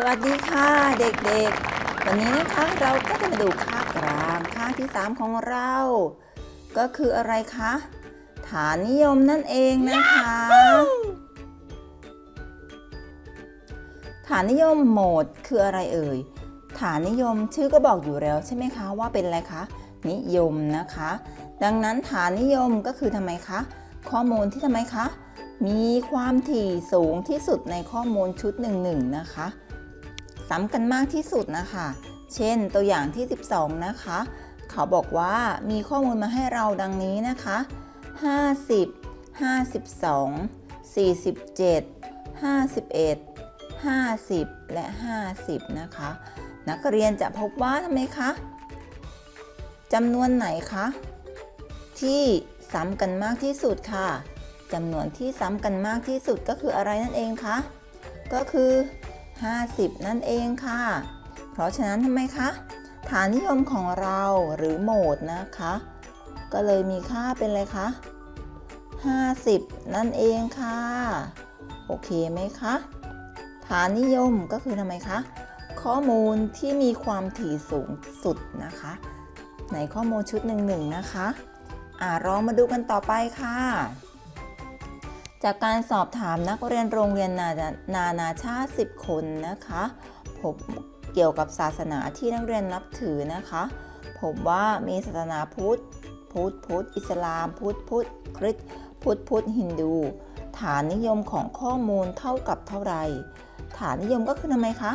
สวัสดีค่ะเด็กๆ วันนี้นะคะเราก็จะมาดูค่ากลางค่าที่ 3 ของเรา ก็คืออะไรคะ ฐานนิยมนั่นเองนะคะ ฐานนิยมโหมดคืออะไรเอ่ย ฐานนิยมชื่อก็บอกอยู่แล้วใช่ไหมคะว่าเป็นอะไรคะ นิยมนะคะ ดังนั้นฐานนิยมก็คือทำไมคะ ข้อมูลที่ทำไมคะ มีความถี่สูงที่สุดในข้อมูลชุดหนึ่งๆนะคะ ซ้ำกันมากที่สุดนะคะ เช่นตัวอย่างที่ 12 นะคะ เขาบอกว่ามีข้อมูลมาให้เราดังนี้นะคะ 50 52 47 51 50 และ 50 นะคะ นักเรียนจะพบว่าทำไมคะจำนวนไหนคะ ที่ซ้ำกันมากที่สุดค่ะจำนวนที่ซ้ำกันมากที่สุดก็คืออะไรนั่นเองคะก็คือ 50 นั่นเองค่ะ เพราะฉะนั้นทำไมคะ ฐานนิยมของเราหรือโหมดนะคะ ก็เลยมีค่าเป็นอะไรคะ 50 นั่นเองค่ะ โอเคไหมคะ ฐานนิยมก็คือทำไมคะ ข้อมูลที่มีความถี่สูงสุดนะคะ ในข้อมูลชุดหนึ่งหนึ่งนะคะ อ่าลองมาดูกันต่อไปค่ะ จากการสอบถามนักเรียนโรงเรียนนานานาชาติ 10 คนนะคะพบเกี่ยวกับศาสนาที่นักเรียนนับถือนะคะพบว่ามีศาสนาพุทธ พุทธ พุทธ อิสลาม พุทธ พุทธ คริสต์ พุทธ พุทธ ฮินดู ฐานนิยมของข้อมูลเท่ากับเท่าไร ฐานนิยมก็คือทำไมคะ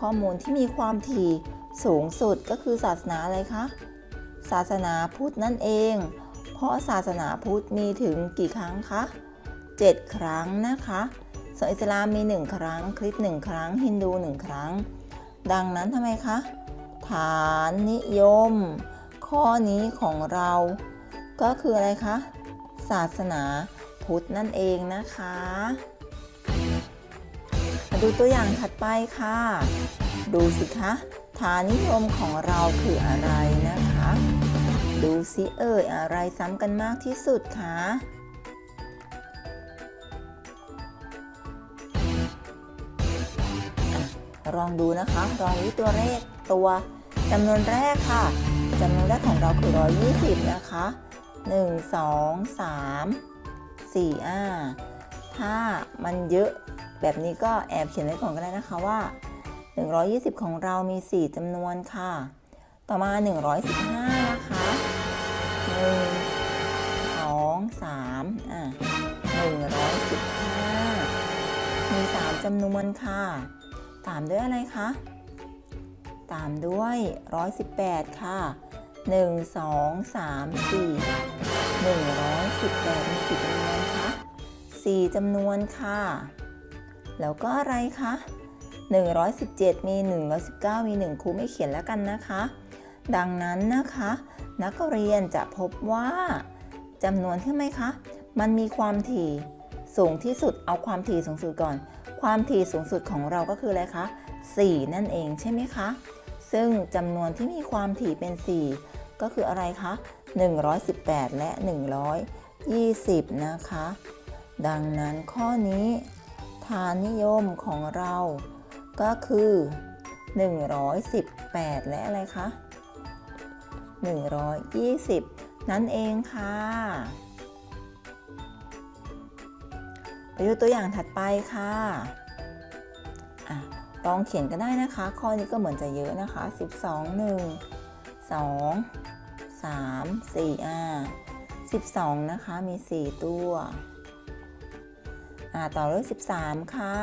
ข้อมูลที่มีความถี่สูงสุดก็คือศาสนาอะไรคะ ศาสนาพุทธนั่นเอง เพราะศาสนาพุทธมีถึงกี่ครั้งคะ 7 ครั้งนะคะส่วนอิสลามมี 1 ครั้ง คริสต์1ครั้ง ฮินดู 1 ครั้ง ดังนั้นทำไมคะ ฐานนิยม ข้อนี้ของเรา ก็คืออะไรคะ ศาสนาพุทธนั่นเองนะคะ มาดูตัวอย่างถัดไปค่ะ ดูสิคะฐานนิยมของเราคืออะไรนะคะ ดูสิเอ่ยอะไรซ้ำกันมากที่สุดคะ ลองดูนะคะลองดูตัวเลขตัวจำนวนแรกค่ะจำนวนแรกของเราคือ 120 นะคะ 1 2 3 4อ่าถ้ามันเยอะแบบนี้ก็แอบเขียนไว้ก่อนก็ได้นะคะว่า 120 ของเรามี 4จำนวนค่ะ ต่อมา 115 นะคะ 1 2 3อ่า115 มี 3จำนวนค่ะ ตามด้วยอะไรคะ ตามด้วย 118 ค่ะ 1 2 3 4 118มีกี่จำนวนคะ4จำนวนค่ะ แล้วก็อะไรคะ117 มี 119 มี 1ครูไม่เขียนแล้วกันนะคะ ดังนั้นนะคะ นักเรียนจะพบว่าจำนวนที่ไหมคะ มันมีความถี่ สูงที่สุดเอาความถี่สูงสุดก่อน ความถี่สูงสุดของเราก็คืออะไรคะ 4 นั่นเองใช่ไหมคะ ซึ่งจำนวนที่มีความถี่เป็น 4 ก็คืออะไรคะ 118 และ 120 นะคะ ดังนั้นข้อนี้ฐานนิยมของเราก็คือ 118 และอะไรคะ 120 นั่นเองค่ะ ดูตัวอย่างถัดไปค่ะอะลองเขียนก็ได้นะคะ ข้อนี้ก็เหมือนจะเยอะนะคะ 12 1 2 3 4อ่า12 นะคะ มี 4 ตัวอ่าต่อด้วย13 ค่ะ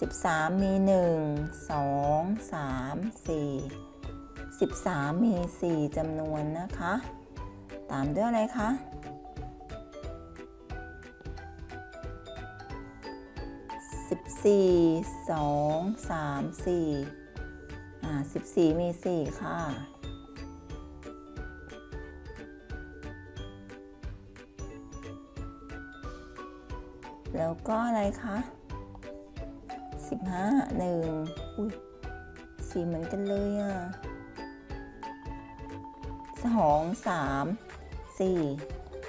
13 มี 1 2 3 4 13 มี 4จำนวนนะคะ ตามด้วยอะไรคะ 14 2 3 4อ่า14 มี 4 ค่ะ แล้วก็อะไรคะ15 1อุ้ยสีเหมือนกันเลยอะสองสามสี่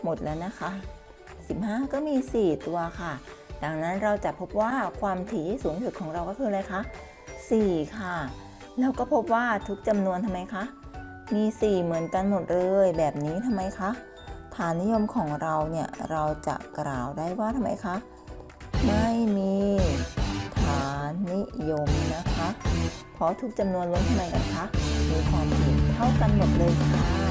หมดแล้วนะคะ 15 ก็มี 4 ตัวค่ะ ดังนั้นเราจะพบว่าความถี่สูงสุดของเราก็คืออะไรคะ 4 ค่ะ แล้วก็พบว่าทุกจำนวนทำไมคะ มี 4 เหมือนกันหมดเลย แบบนี้ทำไมคะ ฐานนิยมของเราเนี่ยเราจะกล่าวได้ว่าทำไมคะ ไม่มีฐานนิยมนะคะ เพราะทุกจำนวนล้วนทำไมกันคะ มีความถี่เท่ากันหมดเลยค่ะ